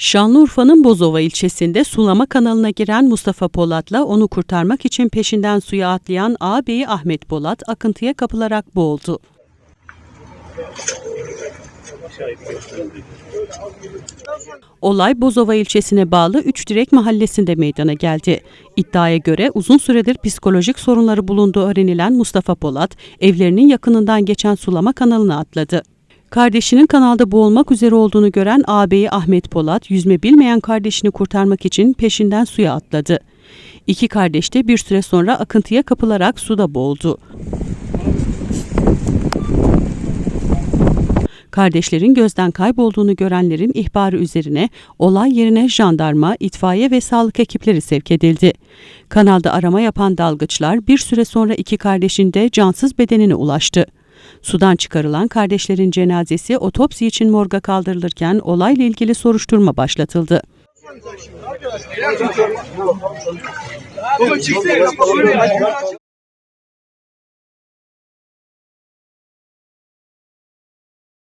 Şanlıurfa'nın Bozova ilçesinde sulama kanalına giren Mustafa Polat'la onu kurtarmak için peşinden suya atlayan ağabeyi Ahmet Polat akıntıya kapılarak boğuldu. Olay Bozova ilçesine bağlı Üçdirek mahallesinde meydana geldi. İddiaya göre uzun süredir psikolojik sorunları bulunduğu öğrenilen Mustafa Polat, evlerinin yakınından geçen sulama kanalına atladı. Kardeşinin kanalda boğulmak üzere olduğunu gören ağabeyi Ahmet Polat, yüzme bilmeyen kardeşini kurtarmak için peşinden suya atladı. İki kardeş de bir süre sonra akıntıya kapılarak suda boğuldu. Kardeşlerin gözden kaybolduğunu görenlerin ihbarı üzerine olay yerine jandarma, itfaiye ve sağlık ekipleri sevk edildi. Kanalda arama yapan dalgıçlar bir süre sonra iki kardeşin de cansız bedenine ulaştı. Sudan çıkarılan kardeşlerin cenazesi otopsi için morga kaldırılırken olayla ilgili soruşturma başlatıldı. Çıksana.